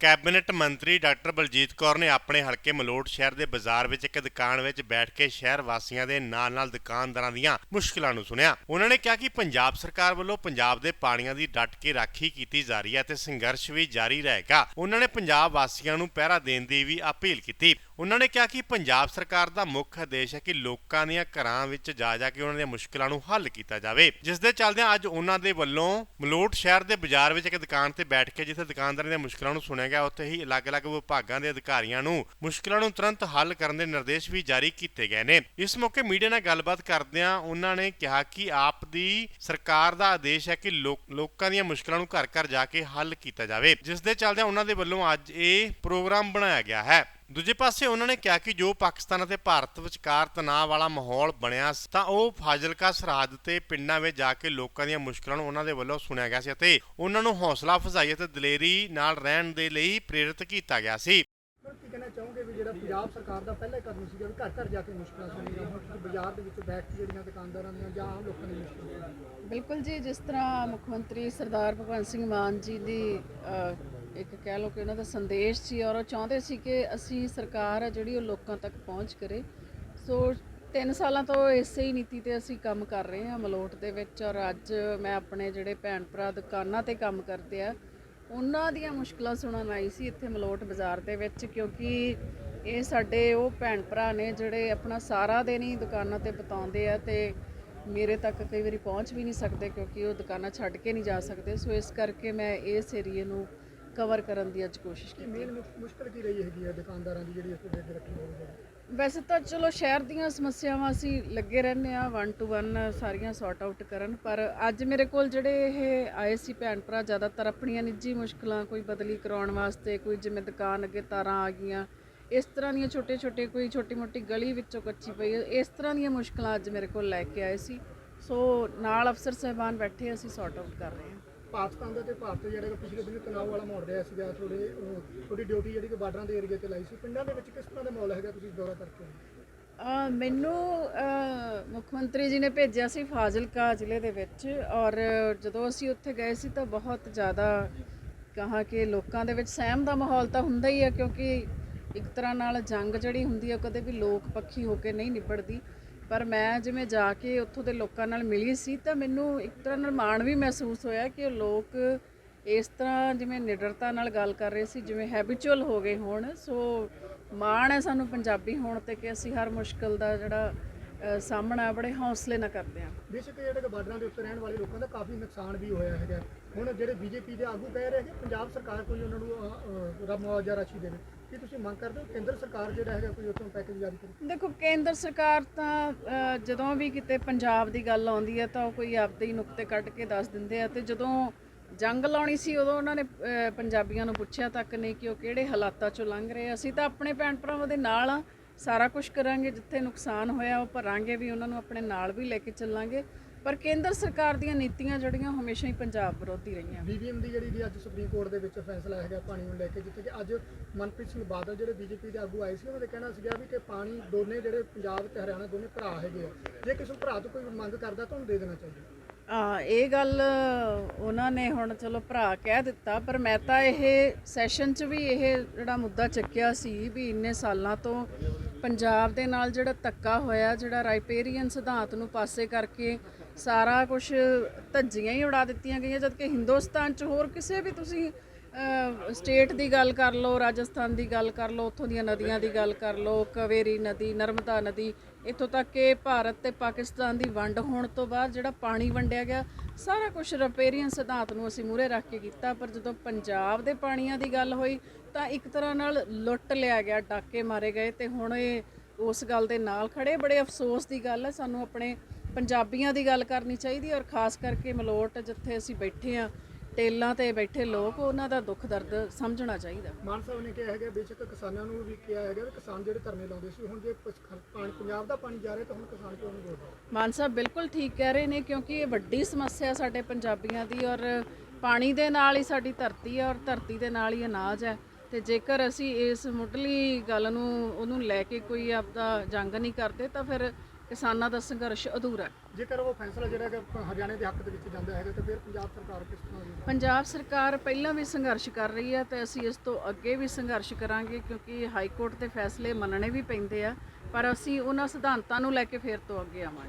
Cabinet ਮੰਤਰੀ doctor Baljit Kaur ਨੇ ਆਪਣੇ ਹਲਕੇ ਮਲੋਟ ਸ਼ਹਿਰ ਦੇ ਬਾਜ਼ਾਰ ਵਿੱਚ ਇੱਕ ਦੁਕਾਨ ਵਿੱਚ ਬੈਠ ਕੇ ਸ਼ਹਿਰ ਵਾਸੀਆਂ ਦੇ ਨਾਲ-ਨਾਲ ਦੁਕਾਨਦਾਰਾਂ ਦੀਆਂ ਮੁਸ਼ਕਲਾਂ ਨੂੰ ਸੁਣਿਆ। ਉਹਨਾਂ ਨੇ ਕਿਹਾ ਕਿ ਪੰਜਾਬ ਸਰਕਾਰ ਵੱਲੋਂ ਪੰਜਾਬ ਦੇ ਪਾਣੀਆਂ ਦੀ ਡਟ ਕੇ ਰਾਖੀ ਕੀਤੀ ਜਾ ਰਹੀ ਹੈ ਤੇ ਸੰਘਰਸ਼ ਵੀ ਜਾਰੀ ਰਹੇਗਾ। ਉਹਨਾਂ ਨੇ ਪੰਜਾਬ ਵਾਸੀਆਂ ਨੂੰ ਪਹਿਰਾ ਦੇਣ ਦੀ ਵੀ ਅਪੀਲ ਕੀਤੀ। ਉਹਨਾਂ ਨੇ ਕਿਹਾ ਕਿ ਪੰਜਾਬ ਸਰਕਾਰ ਦਾ ਮੁੱਖ ਉਦੇਸ਼ ਹੈ ਕਿ ਲੋਕਾਂ ਦੀਆਂ ਘਰਾਂ ਵਿੱਚ ਜਾ ਜਾ ਕੇ ਉਹਨਾਂ ਦੀਆਂ ਮੁਸ਼ਕਲਾਂ ਨੂੰ ਹੱਲ ਕੀਤਾ ਜਾਵੇ। ਜਿਸ ਦੇ ਚੱਲਦਿਆਂ ਅੱਜ ਉਹਨਾਂ ਦੇ ਵੱਲੋਂ ਮਲੋਟ ਸ਼ਹਿਰ ਦੇ ਬਾਜ਼ਾਰ ਵਿੱਚ ਇੱਕ ਦੁਕਾਨ ਤੇ ਬੈਠ ਕੇ ਜਿੱਥੇ ਦੁਕਾਨਦਾਰਾਂ ਦੀਆਂ ਮੁਸ਼ਕਲਾਂ ਨੂੰ ਸੁਣਿਆ ਗਿਆ, ਉੱਥੇ ਹੀ ਅਲੱਗ-ਅਲੱਗ ਵਿਭਾਗਾਂ ਦੇ ਅਧਿਕਾਰੀਆਂ ਨੂੰ ਮੁਸ਼ਕਲਾਂ ਨੂੰ ਤੁਰੰਤ ਹੱਲ ਕਰਨ ਦੇ ਨਿਰਦੇਸ਼ ਵੀ ਜਾਰੀ ਕੀਤੇ ਗਏ ਨੇ। ਇਸ ਮੌਕੇ ਮੀਡੀਆ ਨਾਲ ਗੱਲਬਾਤ ਕਰਦਿਆਂ ਉਹਨਾਂ ਨੇ ਕਿਹਾ ਕਿ ਆਪ ਦੀ ਸਰਕਾਰ ਦਾ ਆਦੇਸ਼ ਹੈ ਕਿ ਲੋਕ- ਲੋਕਾਂ ਦੀਆਂ ਮੁਸ਼ਕਲਾਂ ਨੂੰ ਘਰ-ਘਰ ਜਾ ਕੇ ਹੱਲ ਕੀਤਾ ਜਾਵੇ। ਜਿਸ ਦੇ ਚੱਲਦਿਆਂ ਉਹਨਾਂ ਦੇ ਵੱਲੋਂ ਅੱਜ ਇਹ ਪ੍ਰੋਗਰਾਮ ਬਣਾਇਆ ਗਿਆ ਹੈ। ਦੂਜੇ ਪਾਸੇ ਉਹਨਾਂ ਨੇ ਕਿਹਾ ਕਿ ਜੋ ਪਾਕਿਸਤਾਨ ਅਤੇ ਭਾਰਤ ਵਿਚਕਾਰ ਤਣਾਅ ਵਾਲਾ ਮਾਹੌਲ ਬਣਿਆ ਸੀ ਤਾਂ ਉਹ ਫਾਜ਼ਿਲਕਾ ਸਰਹੱਦ ਤੇ ਪਿੰਡਾਂ ਵਿੱਚ ਜਾ ਕੇ ਲੋਕਾਂ ਦੀਆਂ ਮੁਸ਼ਕਲਾਂ ਨੂੰ ਉਹਨਾਂ ਦੇ ਵੱਲੋਂ ਸੁਣਿਆ ਗਿਆ ਸੀ ਅਤੇ ਉਹਨਾਂ ਨੂੰ ਹੌਸਲਾ ਅਫਜ਼ਾਈ ਅਤੇ ਦਲੇਰੀ ਨਾਲ ਰਹਿਣ ਦੇ ਲਈ ਪ੍ਰੇਰਿਤ ਕੀਤਾ ਗਿਆ ਸੀ। ਪਰ ਕੀ ਕਹਿਣਾ ਚਾਹੋਗੇ ਵੀ ਜਿਹੜਾ ਪੰਜਾਬ ਸਰਕਾਰ ਦਾ ਪਹਿਲਾ ਕਦਮ ਸੀਗਾ ਵੀ ਘਰ ਘਰ ਜਾ ਕੇ ਮੁਸ਼ਕਲਾਂ ਸੁਣੀਆਂ ਹੁਣ ਤੁਸੀਂ ਬਾਜ਼ਾਰ ਦੇ ਵਿੱਚ ਬੈਠ ਕੇ ਜਿਹੜੀਆਂ ਦੁਕਾਨਦਾਰਾਂ ਦੀਆਂ ਜਾਂ ਆਮ ਲੋਕਾਂ ਦੀਆਂ ਮੁਸ਼ਕਲਾਂ ਬਿਲਕੁਲ ਜੀ ਜਿਸ ਤਰ੍ਹਾਂ ਮੁੱਖ ਮੰਤਰੀ ਸਰਦਾਰ ਭਗਵੰਤ ਸਿੰਘ ਮਾਨ ਜੀ ਦੀ ਇੱਕ ਕਹਿ ਲਓ ਕਿ ਉਹਨਾਂ ਦਾ ਸੰਦੇਸ਼ ਸੀ ਔਰ ਉਹ ਚਾਹੁੰਦੇ ਸੀ ਕਿ ਅਸੀਂ ਸਰਕਾਰ ਆ ਜਿਹੜੀ ਉਹ ਲੋਕਾਂ ਤੱਕ ਪਹੁੰਚ ਕਰੇ। ਸੋ 3 ਸਾਲਾਂ ਤੋਂ ਇਸੇ ਹੀ ਨੀਤੀ ਤੇ ਅਸੀਂ ਕੰਮ ਕਰ ਰਹੇ ਹਾਂ ਮਲੋਟ ਦੇ ਵਿੱਚ ਔਰ ਅੱਜ ਮੈਂ ਆਪਣੇ ਜਿਹੜੇ ਭੈਣ ਭਰਾ ਦੁਕਾਨਾਂ ਤੇ ਕੰਮ ਕਰਦੇ ਆ, ਉਹਨਾਂ ਦੀਆਂ ਮੁਸ਼ਕਲਾਂ ਸੁਣਨ ਆਈ ਸੀ ਇੱਥੇ ਮਲੋਟ ਬਾਜ਼ਾਰ ਦੇ ਵਿੱਚ ਕਿਉਂਕਿ ਇਹ ਸਾਡੇ ਉਹ ਭੈਣ ਭਰਾ ਨੇ ਜਿਹੜੇ ਆਪਣਾ ਸਾਰਾ ਦਿਨ ਹੀ ਦੁਕਾਨਾਂ ਤੇ ਬਿਤਾਉਂਦੇ ਆ ਤੇ ਮੇਰੇ ਤੱਕ ਕਈ ਵਾਰੀ ਪਹੁੰਚ ਵੀ ਨਹੀਂ ਸਕਦੇ ਕਿਉਂਕਿ ਉਹ ਦੁਕਾਨਾਂ ਛੱਡ ਕੇ ਨਹੀਂ ਜਾ ਸਕਦੇ। ਸੋ ਇਸ ਕਰਕੇ ਮੈਂ ਇਸ ਏਰੀਏ ਨੂੰ ਕਵਰ ਕਰਨ ਦੀ ਅੱਜ ਕੋਸ਼ਿਸ਼ ਕੀਤੀ। ਮੇਨ ਮੁਸ਼ਕਲ ਕੀ ਰਹੀ ਹੈਗੀ ਹੈ ਦੁਕਾਨਦਾਰਾਂ ਦੀ ਜਿਹੜੀ ਇਸ ਅੱਗੇ ਰੱਖੀ ਹੋਈ ਹੈ? ਵੈਸੇ ਤਾਂ ਚਲੋ ਸ਼ਹਿਰ ਦੀਆਂ ਸਮੱਸਿਆਵਾਂ ਅਸੀਂ ਲੱਗੇ ਰਹਿੰਦੇ ਆ 1 ਟੂ 1 ਸਾਰੀਆਂ ਸੌਰਟ ਆਊਟ ਕਰਨ ਪਰ ਅੱਜ ਮੇਰੇ ਕੋਲ ਜਿਹੜੇ ਇਹ ਆਏ ਸੀ ਭੈਣ ਭਰਾ ਜ਼ਿਆਦਾਤਰ ਆਪਣੀਆਂ ਨਿੱਜੀ ਮੁਸ਼ਕਲਾਂ ਕੋਈ ਬਦਲੀ ਕਰਾਉਣ ਵਾਸਤੇ ਕੋਈ ਜਿਵੇਂ ਦੁਕਾਨ ਅੱਗੇ ਤਾਰਾਂ ਆ ਗਈਆਂ ਇਸ ਤਰ੍ਹਾਂ ਦੀਆਂ ਛੋਟੇ ਛੋਟੇ ਕੋਈ ਛੋਟੀ ਮੋਟੀ ਗਲੀ ਵਿੱਚੋਂ ਕੱਚੀ ਪਈ ਇਸ ਤਰ੍ਹਾਂ ਦੀਆਂ ਮੁਸ਼ਕਲਾਂ ਅੱਜ ਮੇਰੇ ਕੋਲ ਲੈ ਕੇ ਆਏ ਸੀ। ਸੋ ਨਾਲ ਅਫਸਰ ਸਹਿਬਾਨ ਬੈਠੇ ਅਸੀਂ ਸੌਰਟ ਆਊਟ ਕਰ ਰਹੇ ਹਾਂ। ਪਾਕਿਸਤਾਨ ਦਾ ਤੇ ਭਾਰਤ ਜਿਹੜਾ ਕਿ ਪਿਛਲੇ ਦਿਨ ਤਣਾਅ ਵਾਲਾ ਮਾਹੌਲ ਰਿਹਾ ਸੀਗਾ ਥੋੜੇ ਥੋੜੀ ਡਿਊਟੀ ਜਿਹੜੀ ਕਿ ਬਾਰਡਰਾਂ ਦੇ ਏਰੀਆ ਤੇ ਲਾਈ ਸੀ, ਪਿੰਡਾਂ ਦੇ ਵਿੱਚ ਕਿਸ ਤਰ੍ਹਾਂ ਦਾ ਮਾਹੌਲ ਹੈਗਾ ਤੁਸੀਂ ਦੌਰਾ ਕਰਕੇ ਮੈਨੂੰ ਮੁੱਖ ਮੰਤਰੀ ਜੀ ਨੇ ਭੇਜਿਆ ਸੀ ਫਾਜ਼ਿਲਕਾ ਜ਼ਿਲ੍ਹੇ ਦੇ ਵਿੱਚ ਔਰ ਜਦੋਂ ਅਸੀਂ ਉੱਥੇ ਗਏ ਸੀ ਤਾਂ ਬਹੁਤ ਜ਼ਿਆਦਾ ਕਹਾ ਕਿ ਲੋਕਾਂ ਦੇ ਵਿੱਚ ਸਹਿਮ ਦਾ ਮਾਹੌਲ ਤਾਂ ਹੁੰਦਾ ਹੀ ਹੈ ਕਿਉਂਕਿ ਇੱਕ ਤਰ੍ਹਾਂ ਨਾਲ ਜੰਗ ਜਿਹੜੀ ਹੁੰਦੀ ਹੈ ਕਦੇ ਵੀ ਲੋਕ ਪੱਖੀ ਹੋ ਕੇ ਨਹੀਂ ਨਿਬੜਦੀ। ਪਰ ਮੈਂ ਜਿਵੇਂ ਜਾ ਕੇ ਉੱਥੋਂ ਦੇ ਲੋਕਾਂ ਨਾਲ ਮਿਲੀ ਸੀ ਤਾਂ ਮੈਨੂੰ ਇੱਕ ਤਰ੍ਹਾਂ ਨਾਲ ਮਾਣ ਵੀ ਮਹਿਸੂਸ ਹੋਇਆ ਕਿ ਉਹ ਲੋਕ ਇਸ ਤਰ੍ਹਾਂ ਜਿਵੇਂ ਨਿਡਰਤਾ ਨਾਲ ਗੱਲ ਕਰ ਰਹੇ ਸੀ ਜਿਵੇਂ ਹੈਬਿਚੁਅਲ ਹੋ ਗਏ ਹੋਣ। ਸੋ ਮਾਣ ਹੈ ਸਾਨੂੰ ਪੰਜਾਬੀ ਹੋਣ ਤੇ ਕਿ ਅਸੀਂ ਹਰ ਮੁਸ਼ਕਲ ਦਾ ਜਿਹੜਾ ਸਾਹਮਣਾ ਬੜੇ ਹੌਸਲੇ ਨਾਲ ਕਰਦੇ ਹਾਂ। ਬੇਸ਼ੱਕ ਜਿਹੜੇ ਕਿ ਬਾਰਡਰਾਂ ਦੇ ਉੱਤੇ ਰਹਿਣ ਵਾਲੇ ਲੋਕਾਂ ਦਾ ਕਾਫੀ ਨੁਕਸਾਨ ਵੀ ਹੋਇਆ ਹੈਗਾ। ਹੁਣ ਜਿਹੜੇ ਬੀਜੇਪੀ ਦੇ ਆਗੂ ਕਹਿ ਰਹੇ ਕਿ ਪੰਜਾਬ ਸਰਕਾਰ ਕੋਈ ਉਹਨਾਂ ਨੂੰ ਅਹ, ਮੁਆਵਜ਼ਾ ਰਾਸ਼ੀ ਦੇਵੇ। ਕੀ ਤੁਸੀਂ ਮੰਗ ਕਰਦੇ ਹੋ? ਕੇਂਦਰ ਸਰਕਾਰ ਜਿਹੜਾ ਹੈਗਾ ਕੋਈ ਉੱਥੋਂ ਪੈਕੇਜ ਜਾਰੀ ਕਰੇ? ਦੇਖੋ ਕੇਂਦਰ ਸਰਕਾਰ ਤਾਂ ਅ, ਜਦੋਂ ਵੀ ਕਿਤੇ ਪੰਜਾਬ ਦੀ ਗੱਲ ਆਉਂਦੀ ਹੈ ਤਾਂ ਉਹ ਕੋਈ ਆਪਦੇ ਹੀ ਨੁਕਤੇ ਕੱਢ ਕੇ ਦੱਸ ਦਿੰਦੇ ਆ ਤੇ ਜਦੋਂ ਜੰਗ ਲਾਉਣੀ ਸੀ ਉਦੋਂ ਉਹਨਾਂ ਨੇ ਅ, ਪੰਜਾਬੀਆਂ ਨੂੰ ਪੁੱਛਿਆ ਤੱਕ ਨਹੀਂ ਕਿ ਉਹ ਕਿਹੜੇ ਹਾਲਾਤਾਂ ਚੋਂ ਲੰਘ ਰਹੇ ਆ। ਅਸੀਂ ਤਾਂ ਆਪਣੇ ਭੈਣ ਭਰਾਵਾਂ ਦੇ ਨਾਲ ਆ ਸਾਰਾ ਕੁਝ ਕਰਾਂਗੇ ਜਿੱਥੇ ਨੁਕਸਾਨ ਹੋਇਆ ਉਹ ਭਰਾਂਗੇ ਵੀ ਉਹਨਾਂ ਨੂੰ ਆਪਣੇ ਨਾਲ ਵੀ ਲੈ ਕੇ ਚੱਲਾਂਗੇ। ਪਰ ਕੇਂਦਰ ਸਰਕਾਰ ਦੀਆਂ ਨੀਤੀਆਂ ਜਿਹੜੀਆਂ ਹਮੇਸ਼ਾ ਹੀ ਪੰਜਾਬ ਵਿਰੋਧੀ ਰਹੀਆਂ। ਬੀਬੀਐਮ ਦੀ ਜਿਹੜੀ ਦੀ ਅੱਜ ਸੁਪਰੀਮ ਕੋਰਟ ਦੇ ਵਿੱਚ ਫੈਸਲਾ ਹੈਗਾ ਪਾਣੀ ਨੂੰ ਲੈ ਕੇ ਜਿੱਥੇ ਕਿ ਅੱਜ ਮਨਪ੍ਰੀਤ ਸਿੰਘ ਬਾਦਲ ਜਿਹੜੇ ਬੀਜੇਪੀ ਦੇ ਆਗੂ ਆਏ ਸੀ ਉਹਨਾਂ ਦੇ ਕਹਿਣਾ ਸੀਗਾ ਵੀ ਕਿ ਪਾਣੀ ਦੋਨੇ ਜਿਹੜੇ ਪੰਜਾਬ ਤੇ ਹਰਿਆਣਾ ਦੋਨੇ ਭਰਾ ਹੈਗੇ ਆ। ਜੇ ਕਿਸੇ ਭਰਾ ਤੋਂ ਕੋਈ ਮੰਗ ਕਰਦਾ ਤਾਂ ਉਹਨੂੰ ਦੇ ਦੇਣਾ ਚਾਹੀਦਾ। ਆ ਇਹ ਗੱਲ ਉਹਨਾਂ ਨੇ ਹੁਣ ਚਲੋ ਭਰਾ ਕਹਿ ਦਿੱਤਾ ਪਰ ਮੈਂ ਤਾਂ ਇਹ ਸੈਸ਼ਨ 'ਚ ਵੀ ਇਹ ਜਿਹੜਾ ਮੁੱਦਾ ਚੱਕਿਆ ਸੀ ਵੀ ਇੰਨੇ ਸਾਲਾਂ ਤੋਂ ਪੰਜਾਬ ਦੇ ਨਾਲ ਜਿਹੜਾ ਧੱਕਾ ਹੋਇਆ ਜਿਹੜਾ ਰਾਈਪੇਰੀਅਨ ਸਿਧਾਂਤ ਨੂੰ ਪਾਸੇ ਕਰਕੇ ਸਾਰਾ ਕੁਝ ਧੱਜੀਆਂ ਹੀ ਉਡਾ ਦਿੱਤੀਆਂ ਗਈਆਂ, ਜਦਕਿ ਹਿੰਦੁਸਤਾਨ 'ਚ ਹੋਰ ਕਿਸੇ ਵੀ ਤੁਸੀਂ ਸਟੇਟ ਦੀ ਗੱਲ ਕਰ ਲਓ, ਰਾਜਸਥਾਨ ਦੀ ਗੱਲ ਕਰ ਲਓ, ਉੱਥੋਂ ਦੀਆਂ ਨਦੀਆਂ ਦੀ ਗੱਲ ਕਰ ਲਓ, ਕਵੇਰੀ ਨਦੀ, ਨਰਮਦਾ ਨਦੀ, ਇੱਥੋਂ ਤੱਕ ਕਿ ਭਾਰਤ ਤੇ ਪਾਕਿਸਤਾਨ ਦੀ ਵੰਡ ਹੋਣ ਤੋਂ ਬਾਅਦ ਜਿਹੜਾ ਪਾਣੀ ਵੰਡਿਆ ਗਿਆ, ਸਾਰਾ ਕੁਝ ਰਪੇਰੀਅਨ ਸਿਧਾਂਤ ਨੂੰ ਅਸੀਂ ਮੂਰੇ ਰੱਖ ਕੇ ਕੀਤਾ, ਪਰ ਜਦੋਂ ਪੰਜਾਬ ਦੇ ਪਾਣੀਆਂ ਦੀ ਗੱਲ ਹੋਈ, ਤਾਂ ਇੱਕ ਤਰ੍ਹਾਂ ਨਾਲ ਲੁੱਟ ਲਿਆ ਗਿਆ, ਡਾਕੇ ਮਾਰੇ ਗਏ, ਤੇ ਹੁਣ ਇਹ ਉਸ ਗੱਲ ਦੇ ਨਾਲ ਖੜੇ, ਬੜੇ ਅਫਸੋਸ ਦੀ ਗੱਲ ਹੈ, ਸਾਨੂੰ ਆਪਣੇ ਪੰਜਾਬੀਆਂ ਦੀ ਗੱਲ ਕਰਨੀ ਚਾਹੀਦੀ ਔਰ ਖਾਸ ਕਰਕੇ ਮਲੋਟ ਜਿੱਥੇ ਅਸੀਂ ਬੈਠੇ ਆ ਟੇਲਾਂ ਤੇ ਬੈਠੇ ਲੋਕ ਉਹਨਾਂ ਦਾ ਦੁੱਖ ਦਰਦ ਸਮਝਣਾ ਚਾਹੀਦਾ। ਮਾਨ ਸਾਹਿਬ ਨੇ ਕਿਹਾ ਹੈਗਾ ਬੇਸ਼ੱਕ ਕਿਸਾਨਾਂ ਨੂੰ ਵੀ ਕਿਹਾ ਹੈਗਾ ਵੀ ਕਿਸਾਨ ਜਿਹੜੇ ਧਰਨੇ ਲਾਉਂਦੇ ਸੀ ਹੁਣ ਜੇ ਪਾਣੀ ਪੰਜਾਬ ਦਾ ਪਾਣੀ ਜਾ ਰਿਹਾ ਤਾਂ ਹੁਣ ਕਿਸਾਨ ਕਿਉਂ ਨਹੀਂ ਬੋਲਦੇ? ਮਾਨ ਸਾਹਿਬ ਬਿਲਕੁਲ ਠੀਕ ਕਹਿ ਰਹੇ ਨੇ ਕਿਉਂਕਿ ਇਹ ਵੱਡੀ ਸਮੱਸਿਆ ਸਾਡੇ ਪੰਜਾਬੀਆਂ ਦੀ ਔਰ ਪਾਣੀ ਦੇ ਨਾਲ ਹੀ ਸਾਡੀ ਧਰਤੀ ਹੈ ਔਰ ਧਰਤੀ ਦੇ ਨਾਲ ਹੀ ਅਨਾਜ ਹੈ। ਤੇ ਜੇਕਰ ਅਸੀਂ ਇਸ ਮੁੱਢਲੀ ਗੱਲ ਨੂੰ ਉਹਨੂੰ ਲੈ ਕੇ ਕੋਈ ਆਪਦਾ ਜੰਗ ਨਹੀਂ ਕਰਦੇ ਤਾਂ ਫਿਰ ਕਿਸਾਨਾਂ ਦਾ ਸੰਘਰਸ਼ ਅਧੂਰਾ ਹੈ। ਜੇਕਰ ਉਹ ਫੈਸਲਾ ਜਿਹੜਾ ਹੈਗਾ ਹਰਿਆਣੇ ਦੇ ਹੱਕ ਦੇ ਵਿੱਚ ਜਾਂਦਾ ਹੈਗਾ ਤਾਂ ਫਿਰ ਪੰਜਾਬ ਸਰਕਾਰ ਕਿਸ ਤਰ੍ਹਾਂ ਦੀ ਪੰਜਾਬ ਸਰਕਾਰ ਪਹਿਲਾਂ ਵੀ ਸੰਘਰਸ਼ ਕਰ ਰਹੀ ਹੈ ਤੇ ਅਸੀਂ ਇਸ ਤੋਂ ਅੱਗੇ ਵੀ ਸੰਘਰਸ਼ ਕਰਾਂਗੇ ਕਿਉਂਕਿ ਹਾਈ ਕੋਰਟ ਦੇ ਫੈਸਲੇ ਮੰਨਣੇ ਵੀ ਪੈਂਦੇ ਆ ਪਰ ਅਸੀਂ ਉਹਨਾਂ ਸਿਧਾਂਤਾਂ ਨੂੰ ਲੈ ਕੇ ਫੇਰ ਤੋਂ ਅੱਗੇ ਆਵਾਂਗੇ।